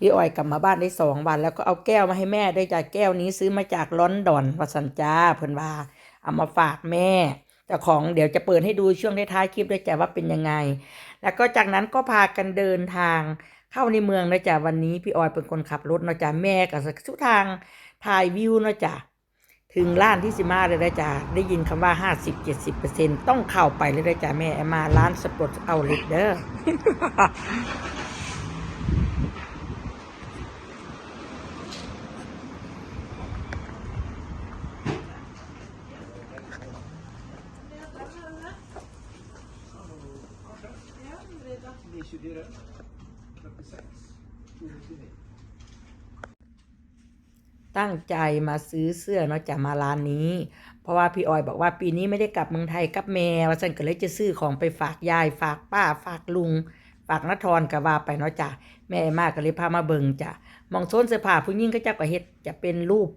พี่อ้อยกลับมาบ้านได้สองวัน แล้วก็เอาแก้วมาให้แม่ได้จ้ะแก้วนี้ซื้อมาจากลอนดอนวัสันจ้าเพิ่อนว่าเอามาฝากแม่แต่ของเดี๋ยวจะเปิดให้ดูช่วงท้ายคลิปด้วยจ้ะว่าเป็นยังไง แล้วก็จากนั้นก็พากันเดินทางเข้าในเมืองนะจ๊ะวันนี้พี่ออยเป็นคนขับรถนะจ๊ะแม่กับสุทางถ่ายวิวนะจ๊ะถึงร้านที่สิมาเลยนะจ๊ะได้ยินคำว่า50-70%ต้องเข้าไปเลยนะจ๊ะแม่มาร้านสปอร์ตเอาเลเดอร์ ใจมาซื้อเสื้อเนาะจากมาร้านนี้ เพราะว่าพี่ออยบอกว่าปีนี้ไม่ได้กลับเมืองไทยกับแม่ว่าสันก็เลยจะซื้อของไปฝากยาย ฝากป้าฝากลุง ฝากนทรกับว่าไปเนาะจ้ะแม่มากก็เลยพามาเบิงจ้ะมองโซนเสื้อผ้าผู้หญิงก็จะก็เฮ็ดจะเป็นรูป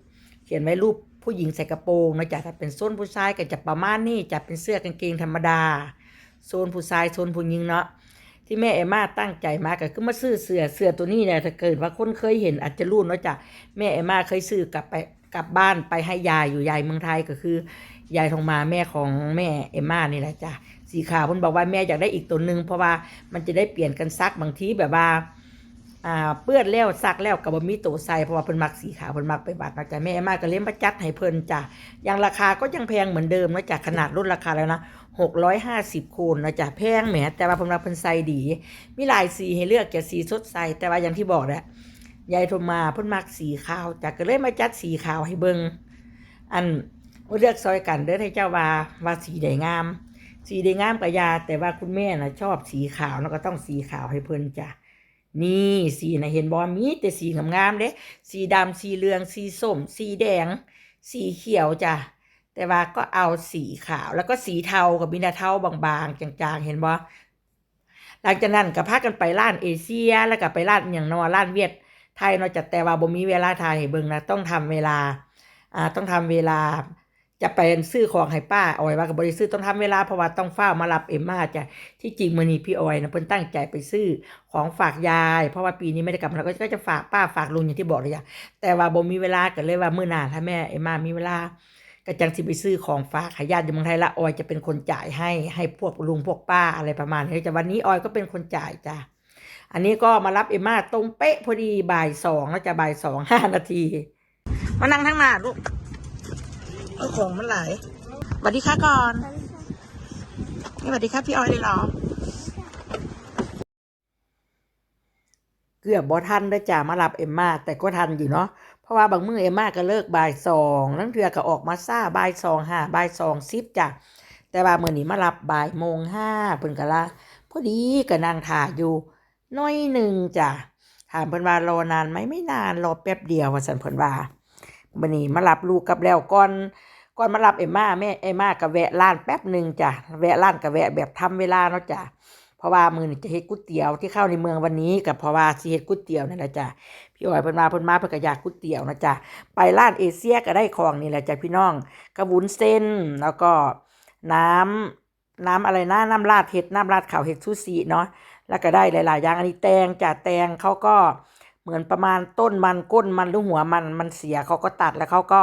เขียนไว้รูปผู้หญิงใส่กระโปรงเนาะจ้ะถ้าเป็นโซนผู้ชายก็จะประมาณนี้จะเป็นเสื้อกางเกงธรรมดาโซนผู้ชายโซนผู้หญิงเนาะ ที่แม่เอมมาตั้งใจมาก็คือมาซื้อเสื้อเสื้อตัวนี้เนี่ยถ้าเกิดว่าคนเคยเห็นอาจจะรู้เนาะจ้ะแม่เอมมาเคยซื้อกลับไปกลับบ้านไปให้ยายอยู่ยายเมืองไทยก็คือยายทองมาแม่ของแม่เอมมานี่แหละจ้ะสีขาวเพิ่นบอกว่าแม่อยากได้อีกตัวหนึ่งเพราะว่ามันจะได้เปลี่ยนกันซักบางทีแบบว่า อ่าเปื้อนแล้วซักแล้วกับบมีตัวใส่เพราะว่าเพิ่นมักสีขาวเพิ่นมักไปบาดนะจ๊ะแม่มาก็เลยมาจัดให้เพิ่นจ้ะอย่างราคาก็ยังแพงเหมือนเดิมนะจ้ะขนาดลดราคาแล้วนะหกร้อยห้าสิบคูณนะจ๊ะแพงแหมแต่ว่าเพิ่นว่าเพิ่นใส่ดี มีหลายสีให้เลือกจะสีสดใสแต่ว่าอย่างที่บอกแหละยายโทรมาเพิ่นมักสีขาวจากก็เลยมาจัดสีขาวให้เบิงอันเลือกซอยกันเด้อให้เจ้าว่าว่าสีใดงาม สีใดงามกับยาแต่ว่าคุณแม่น่ะชอบสีขาวแล้วก็ต้องสีขาวให้เพิ่นจ้ะ นี่สีนะเห็นบ่มีแต่สีงามๆเด้สีดำสีเหลืองสีส้ม สีแดง สีเขียวจ้ะแต่ว่าก็เอาสีขาวแล้วก็สีเทากับบินาเทาบางๆ จางๆ เห็นบ่หลังจากนั้นก็พากันไปร้านเอเชีย แล้วก็ไปร้านอย่างนอร้านเวียดไทยเนาะจัดแต่ว่าบ่มีเวลาถ่ายเบิ่งนะต้องทำเวลาอ่าต้องทำเวลา จะไปซื้อของให้ป้าออยว่ากับบริซื้อต้องทำเวลาเพราะว่าต้องเฝ้ามารับเอ็มมาจ้ะที่จริงมื้อนี้พี่ออยนะเพิ่นตั้งใจไปซื้อของฝากยาย เพราะว่าปีนี้ไม่ได้กลับมาแล้วก็จะฝากป้าฝากลุงอย่างที่บอกเลยจ้ะแต่ว่าบ่มีเวลาก็เลยว่ามื้อหน้าถ้าแม่เอ็มมามีเวลาก็จังสิไปซื้อของฝากให้ญาติอยู่เมืองไทยละออยจะเป็นคนจ่ายให้ให้พวกลุงพวกป้าอะไรประมาณนี้แต่วันนี้ออยก็เป็นคนจ่ายจ้ะอันนี้ก็มารับเอมมาตรงเป๊ะพอดีบ่ายสองแล้วจะบ่ายสองห้านาทีมานั่งทั้งหน้าลูก เอาของมันไหลายสวัสดีค่ะก่อนนี่สวัสดีครับพี่ออยเลยเหรอ เกือบบอทันได้จ่ามารับเอ็มมาแต่ก็ทันอยู่เนาะเพราะว่าบางมือเอ็มมาก็เลิกบ่ายสองนั่งเทือก็ออกมาซ่าบ่ายสองห้าบ่ายสองสิบจ้ะแต่ว่ามื้อนี้มารับบ่ายโมงห้าเพิ่นก็ละพอดีก็นั่งถ่ายอยู่น้อยหนึ่งจ้ะถามเพิ่นว่ารอนานไหมไม่นานรอแป๊บเดียวว่าสันเพิ่นว่า มื้อนี้มารับลูกกับแล้วก่อนก่อนมารับเอมมาแม่เอมมาก็แวะร้านแป๊บหนึ่งจ้ะแวะร้านก็แวะแบบทำเวลาเนาะจ้ะเพราะว่ามือนี่จะเฮ็ดก๋วยเตี๋ยวที่เข้าในเมืองวันนี้กับเพราะว่าสิเฮ็ดก๋วยเตี๋ยวนั่นแหละจ้ะพี่อ้อยเพิ่นมาเพิ่นมาเพิ่นก็อยากก๋วยเตี๋ยวนะจ้ะไปร้านเอเชียก็ได้ของนี่แหละจ้ะพี่น้องกระวุ้นเส้นแล้วก็น้ำน้ำอะไรนะน้ำราดเห็ดน้ำราดข้าวเห็ดซูชิเนาะแล้วก็ได้หลาย ๆ อย่างอันนี้แตงจ้ะแตงเขาก็ เหมือนประมาณต้นมันก้นมันหรือหัวมันมันเสียเขาก็ตัดแล้วเขาก็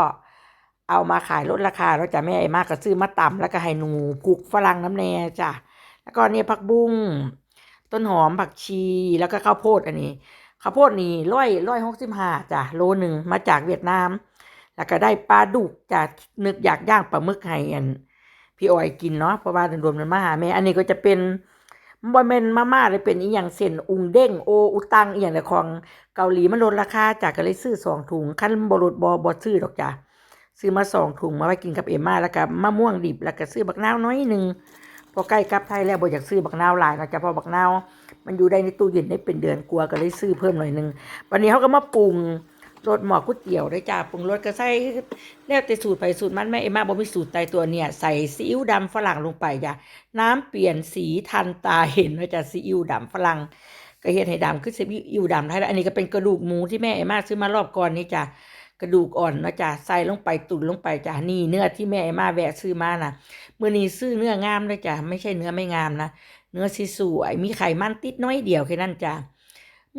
เอามาขายลดราคาแล้วจ้ะแม่ไอ้มากก็ซื้อมาตำแล้วก็ให้หนูกุกฝรั่งน้ำแน่จ้ะแล้วก็เนี่ยผักบุ้งต้นหอมผักชีแล้วก็ข้าวโพดอันนี้ข้าวโพดนี่ร้อยร้อยหกสิบห้าจ้ะโลหนึ่งมาจากเวียดนาม แล้วก็ได้ปลาดุกจากนึกอยากย่างปลาหมึกให้อันพี่ออยกินเนาะเพราะว่าโดนๆมันมาหาแม่อันนี้ก็จะเป็น บะเมนมาม่าเลยเป็นอีหยังเส้นอุงเด้งโออุตังอีหยังแต่ของเกาหลีมันลดราคาจากก็เลยซื้อสองถุงขั้นบรุษบอบอซื้อดอกจ้ะซื้อมาสองถุงมาไว้กินกับเอมมาแล้วก็มะม่วงดิบแล้วก็ซื้อบักนาวน้อยหนึ่งพอใกล้กลับไทยแล้วบ่อยากซื้อบักนาวหลายนะจ้ะพอบักนาวมันอยู่ได้ในตู้เย็นได้เป็นเดือนกลัวก็เลยซื้อเพิ่มหน่อยหนึงวันนี้เขาก็มาปรุง รสหมอก๋วยเตี๋ยวด้วยจ้าปรุงรสก็ใส่แล้วแต่สูตรไปสูตรมันแม่เอ็มมาบ่มีสูตรตายตัวเนี่ย ใส่ซีอิ๊วดำฝรั่งลงไปจ้ะน้ำเปลี่ยนสีทันตาเห็นว่าจะซีอิ๊วดำฝรั่งก็เฮ็ดให้ดำคือซีอิ๊วดำไทยแล้วอันนี้ก็เป็นกระดูกหมูที่แม่เอ็มมาซื้อมารอบก่อนนี่จ้ะกระดูกอ่อนนะจ้ะใส่ลงไปตุ๋นลงไปจ้ะนี่เนื้อที่แม่เอ็มมาแวะซื้อมาน่ะมื่อนี้ซื้อเนื้องามเลยจ้ะไม่ใช่เนื้อไม่งามนะเนื้อสีสวยมีไขมันติดน้อยเดียวแค่นั้นจ้ะ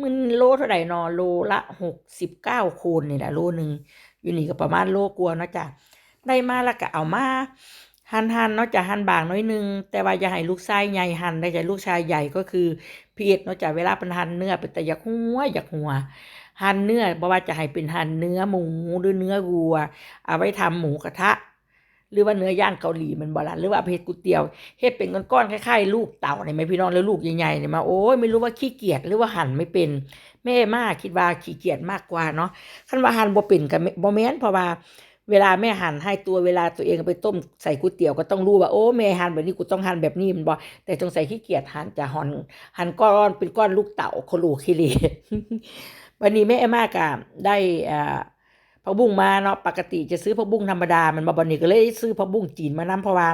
มันโลเท่าไหร่นอโลละหกสิบเก้าคูณนี่แหละโลหนึ่งอยู่นี่ก็ประมาณโลกลัวเนาะจ้ะได้มาแล้วก็เอามาหั่นหั่นเนาะจ้ะหั่นบางน้อยนึง แต่ว่าอย่าให้ลูกชายใหญ่หั่นได้จ้ะลูกชายใหญ่ก็คือพีเอ็ดเนาะจ้ะเวลาเป็นหั่นเนื้อเป็นแต่อยากหัวอยากหัวหั่นเนื้อบ่ว่าจะให้เป็นหั่นเนื้อหมูหรือเนื้อวัว เอาไว้ทำหมูกระทะ หรือว่าเนื้อย่างเกาหลีมันบ่ล่ะหรือว่าเอาไปเฮ็ดก๋วยเตี๋ยวเฮ็ดเป็นก้อนๆคล้ายๆลูกเต่าเนี่ยไหมพี่น้องแล้วลูกใหญ่ๆเนี่ยมาโอ้ยไม่รู้ว่าขี้เกียจหรือว่าหั่นไม่เป็นแม่มากคิดว่าขี้เกียจมากกว่าเนาะคันว่าหั่นบ่เป็นก็ไม่บ่แม่นเพราะว่าเวลาแม่หั่นให้ตัวเวลาตัวเองไปต้มใส่ก๋วยเตี๋ยวก็ต้องรู้ว่าโอ้แม่หั่นแบบนี้กูต้องหั่นแบบนี้มันบ่แต่จงใส่ขี้เกียจหั่นจะหั่นหั่นก้อนเป็นก้อนลูกเต่าโคโลคิเลวันนี้แม่มากะได้อ่า ผักบุ้งมาเนาะปกติจะซื้อผักบุ้งธรรมดามันมาบันนี้ก็เลยซื้อผักบุ้งจีนมานํเพราะว่า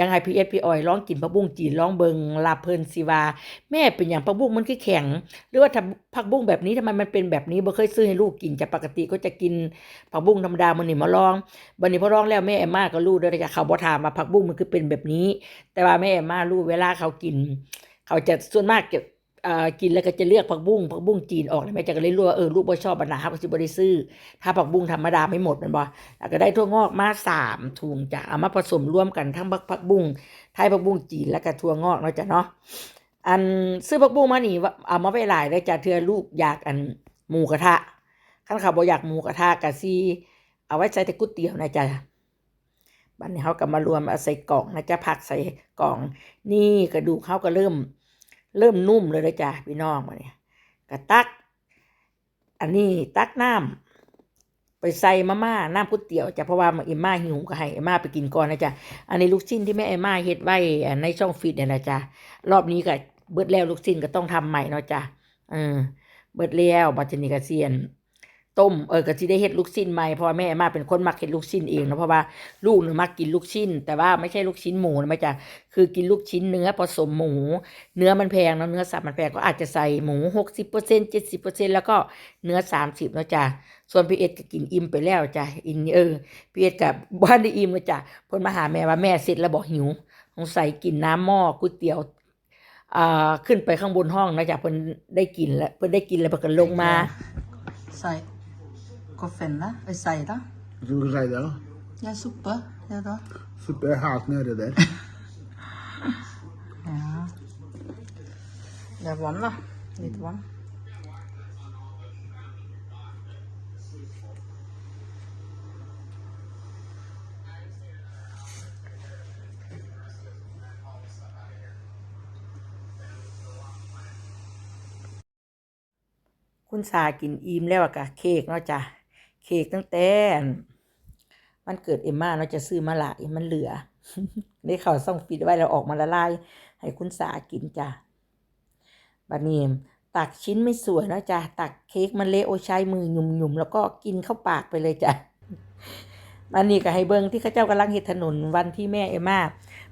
ยังไงพีเอสพีออยร้องกินผักบุ้งจีนร้องเบิงลาเพลินสิวา แม่เป็นอย่างผักบุ้งมันคือแข็ง หรือว่าทำผักบุ้งแบบนี้ทำไมมันเป็นแบบนี้บ่เคยซื้อให้ลูกกินจะปกติก็จะกินผักบุ้งธรรมดามันนี่มาลองบันนี้พอลองแล้วแม่เอมมาก็รู้ด้วยจ้ะเขาบ่ถามว่าผักบุ้งมันคือเป็นแบบนี้ แต่ว่าแม่เอมมารู้เวลาเขากิน เขาจะส่วนมากเก็บ กินแล้วก็จะเลือกผักบุ้งผักบุ้งจีนออกแล้วแม่จะก็เลยรู้ว่าเออลูกบ่ชอบปัญหาก็สิบ่ได้ซื้อ ถ้าผักบุ้งธรรมดาไม่หมดมันบ่แล้วก็ได้ทั่วงอกมาสามถุงจ้ะเอามาผสมร่วมกันทั้งผักผักบุ้งไทยผักบุ้งจีนแล้วก็ทั่วงอกเนาะจ้ะเนาะอันซื้อผักบุ้งมานี่ว่าเอามาไว้หลายได้จ้ะเทือลูกอยากอันหมูกระทะคันเขาบ่อยากหมูกระทะก็สิเอาไว้ใส่แต่ก๋วยเตี๋ยวนะจ้ะบัดนี้เขาก็มารวมเอาใส่กล่องนะจ๊ะผักใส่กล่อง นี่กระดูกเขาก็เริ่ม เริ่มนุ่มเลยนะจ๊ะพี่น้องมาเนี่ยกระตัก อันนี้ตักน้ำไปใส่มาม่าน้ำก๋วยเตี๋ยวจ้ะเพราะว่าเอ็มม่าหิวก็ให้เอ็มม่าไปกินก่อนนะจ๊ะอันนี้ลูกชิ้นที่แม่เอ็มม่าเฮ็ดไว้ในช่องฟิตเนี่ยนะจ๊ะรอบนี้ก็เบิดแล้วลูกชิ้นก็ต้องทำใหม่เนาะจ๊ะเออเบิดแล้วบัดนี้ก็เซียน ต้มเออก็สิได้เฮ็ดลูกชิ้นใหม่เพราะว่าแม่มาเป็นคนมักเฮ็ดลูกชิ้นเองเนาะเพราะว่าลูกเนี่ยมักกินลูกชิ้น แต่ว่าไม่ใช่ลูกชิ้นหมูนะแม่จ้ะคือกินลูกชิ้นเนื้อผสมหมู เนื้อมันแพงเนาะเนื้อสัตว์มันแพงก็อาจจะใส่หมู60% 70%แล้วก็เนื้อ30เนาะจ้ะส่วนพี่เอ็ดก็กินอิ่มไปแล้วจ้ะอินเออพี่เอ็ดกับบ้านได้อิ่มเนาะจ้ะเพิ่นมาหาแม่ว่าแม่เสร็จแล้วบอกหิวสงสัยกินน้ำหม้อก๋วยเตี๋ยวอ่าขึ้นไปข้างบนห้องนะจ้ะเพิ่นได้กินแล้วเพิ่นได้กินแล้วเพิ่นก็ลงมาใส่ koffen da? Eller sei da? Hva skal du si det, da? Ja, suppe. Ja da. Suppe er helt nede der. Ja. Det er vann, da. Litt vann. คุณสากินอิ่มแล้วอะกะเค้กเนาะจ้ะ เค้กตั้งแต่มันเกิดเอมมาเนาะจะซื้อมาหลายมันเหลือได้เขาส่องฟิตไว้แล้วออกมาละลาย ให้คุณสากินจ้ะบัดนี้ตักชิ้นไม่สวยเนาะจ้ะตักเค้กมันเละโอใช้มือหยุ่มๆแล้วก็กินเข้าปากไปเลยจ้ะอันนี้ก็ให้เบิ่งที่เข้าเจ้ากำลังเฮ็ดถนนวันที่แม่เอมมา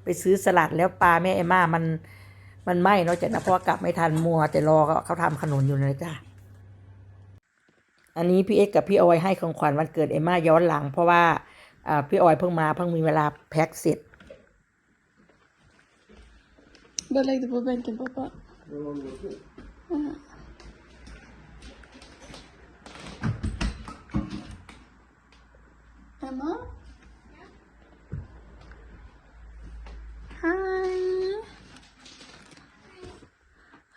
ไปซื้อสลัดแล้วปลาแม่เอมมามันมันไหม้เนาะจ้ะนะเพราะว่ากลับไม่ทันมัวแต่รอเขาทำขนนอยู่เลยจ้ะ อันนี้พี่เอ็กกับพี่ออยให้ของขวัญวันเกิดเอมม่าย้อนหลัง เพราะว่าอ่าพี่ออยเพิ่งมาเพิ่งมีเวลาแพ็คเสร็จ Bara lägg det på bänken pappa. Emma? Hej!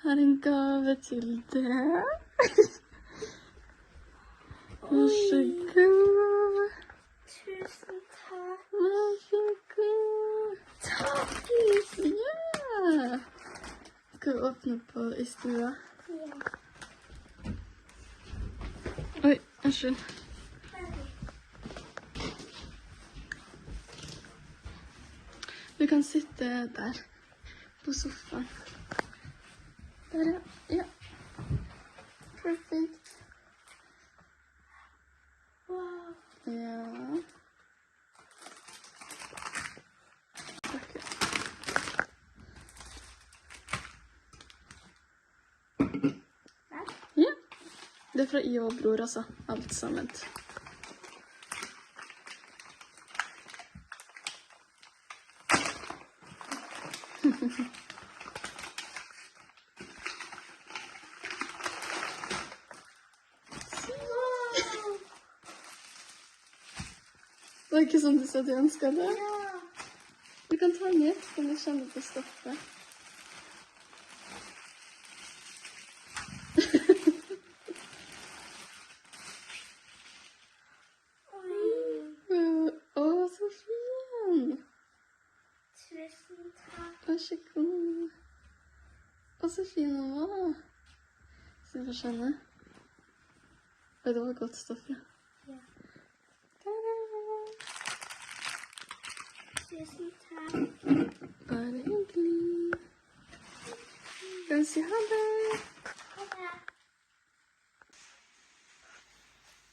Här är en gåva till dig. Vær så god. Tusen takk. Vær så god. Takk. Ja. Skal vi åpne på i stua? Ja. Oi, unnskyld. Du kan sitte der, på sofaen. Der, ja. Både fra i og bror, altså. Alt sammen. Det er ikke sånn du sa du ønska det? Du kan ta den ned, så kan du kjenne på stoffet. Takk. Vær så god. Å, så fin den var. Så du får kjenne. Oi, det var godt stoff, ja. Ja. Ta-da! Tusen takk. Bare hyggelig. Skal vi si ha det? Ha det.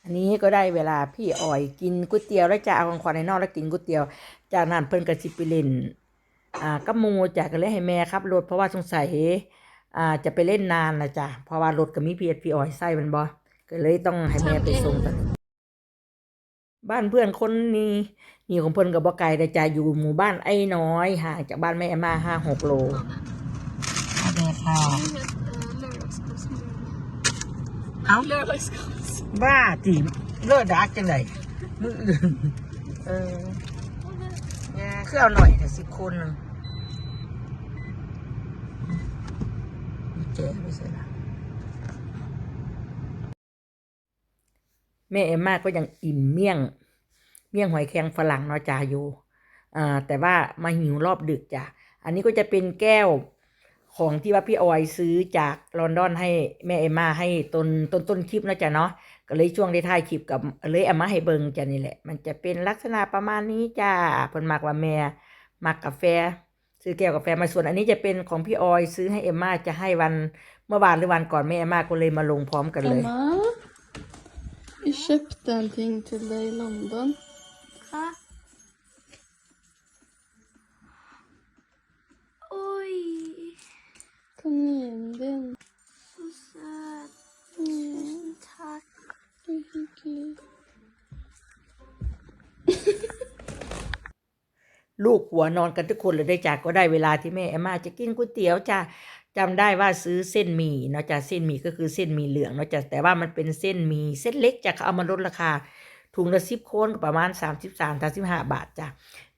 อันนี้ก็ได้เวลาพี่ออยกินก๋วยเตี๋ยวแล้วจะเอาของขวัญในนอกแล้วกินก๋วยเตี๋ยว จากนั้นเพิ่นก็สิไปเล่น อ่ากับหมูจากก็เลยให้แม่ครับรถเพราะว่าสงสัยอ่าจะไปเล่นนานนะจ้ะเพราะว่ารถก็มีพีเอพี่ออยใส่มันบ่ก็เลยต้องให้แม่ไปส่งกันบ้านเพื่อนคนนี้นี่ของเพิ่นก็บ่ไกลแต่จะอยู่หมู่บ้านไอ้น้อยห่างจากบ้านแม่แอมมาห้าหกโลเด้ค่ะ Det het uh, lørdagskaos. เอ้า Lørdagskaos. บ้าจีเลิศดักจังไดมืออื่นเออเนี่ย คือเอาหน่อยแต่สิบคนนึงเจ๊ไม่ใช่ละแม่เอ็มมาก็ยังอิ่มเมี่ยง เมี่ยงหอยแครงฝรั่งนอจ่าอยู่อ่าแต่ว่ามาหิวรอบดึกจ้ะ อันนี้ก็จะเป็นแก้ว ของที่ว่าพี่ออยซื้อจากลอนดอนให้แม่เอ็มมาให้ต้นต้นต้นคลิปเนาะจ้ะเนาะก็เลยช่วงได้ถ่ายคลิปกับเลยเอามาให้เบิ่งจ้ะนี่แหละ มันจะเป็นลักษณะประมาณนี้จ้าเพิ่นมักว่าแม่มักกาแฟ ซื้อแก้วกาแฟมาส่วนอันนี้จะเป็นของพี่ออยซื้อให้เอมมาจะให้วันเมื่อวานหรือวันก่อนแม่เอมมาก็เลยมาลงพร้อมกันเลย Emma, vi kjøpte en ting til deg i London. Hva? Comendo ลูกหัวนอนกันทุกคนเลยได้จากก็ได้เวลาที่แม่เอมมาจะกินก๋วยเตี๋ยวจ้าจำได้ว่าซื้อเส้นหมี่เนาะจ้ะเส้นหมี่ก็คือเส้นหมี่เหลืองเนาะจ้ะแต่ว่ามันเป็นเส้นหมี่เส้นเล็กจ้ะเขาเอามาลดราคาถุงละสิบโคนประมาณสามสิบสามสามสิบห้าบาทจ้ะ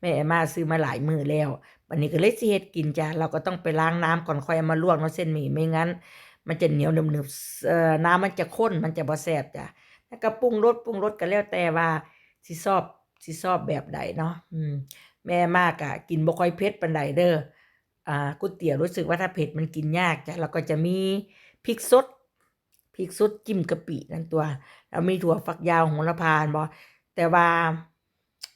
แม่เอมมาซื้อมาหลายมือแล้ว วันนี้ก็เลยสิเฮ็ดกินจ้ะเราก็ต้องไปล้างน้ำก่อนค่อยเอามาลวกเนาะเส้นหมี่ไม่งั้น มันจะเหนียวหนึบๆเอ่อน้ำมันจะข้นมันจะบ่แซ่บจ้ะแล้วก็ปรุงรสปรุงรสก็แล้วแต่ว่าสิชอบสิชอบแบบใดเนาะอืมแม่มากอะกินบ่ค่อยเผ็ดปานใดเด้ออ่าก๋วยเตี๋ยวรู้สึกว่าถ้าเผ็ดมันกินยากจ้ะแล้วก็จะมีพริกสดพริกสดจิ้มกะปินั่นตัวแล้วมีถั่วฝักยาวโหระพาบ่แต่ว่า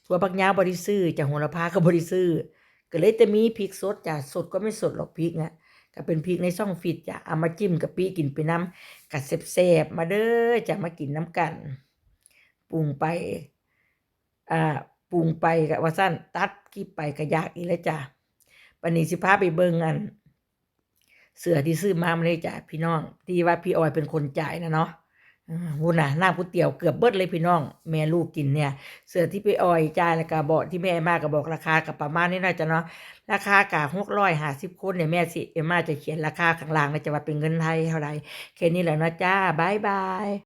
ถั่วฝักยาวบ่ได้ซื้อจ้ะโหระพาก็บ่ได้ซื้อ ก็เลยจะมีพริกสดจ้ะสดก็ไม่สดหรอกพริกน่ะก็เป็นพริกในช่องฟิตจ้ะเอามาจิ้มกะปิกินไปน้ำกัดแซ่บๆมาเด้อจ้ะมากินน้ำกันปรุงไปอ่าปรุงไปกะว่าสั้นตัดคลิปไปก็ยากอีแล้วจ้ะวันนี้สิพาไปเบิ่งอัน เสือที่ซื้อมาไม่ได้จ่ายพี่น้องที่ว่าพี่ออยเป็นคนจ่ายนะเนาะ วุ่นน่ะน้ำก๋วยเตี๋ยวเกือบเบิดเลยพี่น้อง แม่ลูกกินเนี่ย เสือที่ไปออยจ่ายแล้วก็บอกที่แม่มาก็บอกราคากับประมาณนี้น่าจะเนาะราคากะหกร้อยห้าสิบคนเนี่ยแม่สิเอ็มมาจะเขียนราคาข้างล่างนะจะว่าเป็นเงินไทยเท่าไหร่แค่นี้แหละนะจ้าบายบาย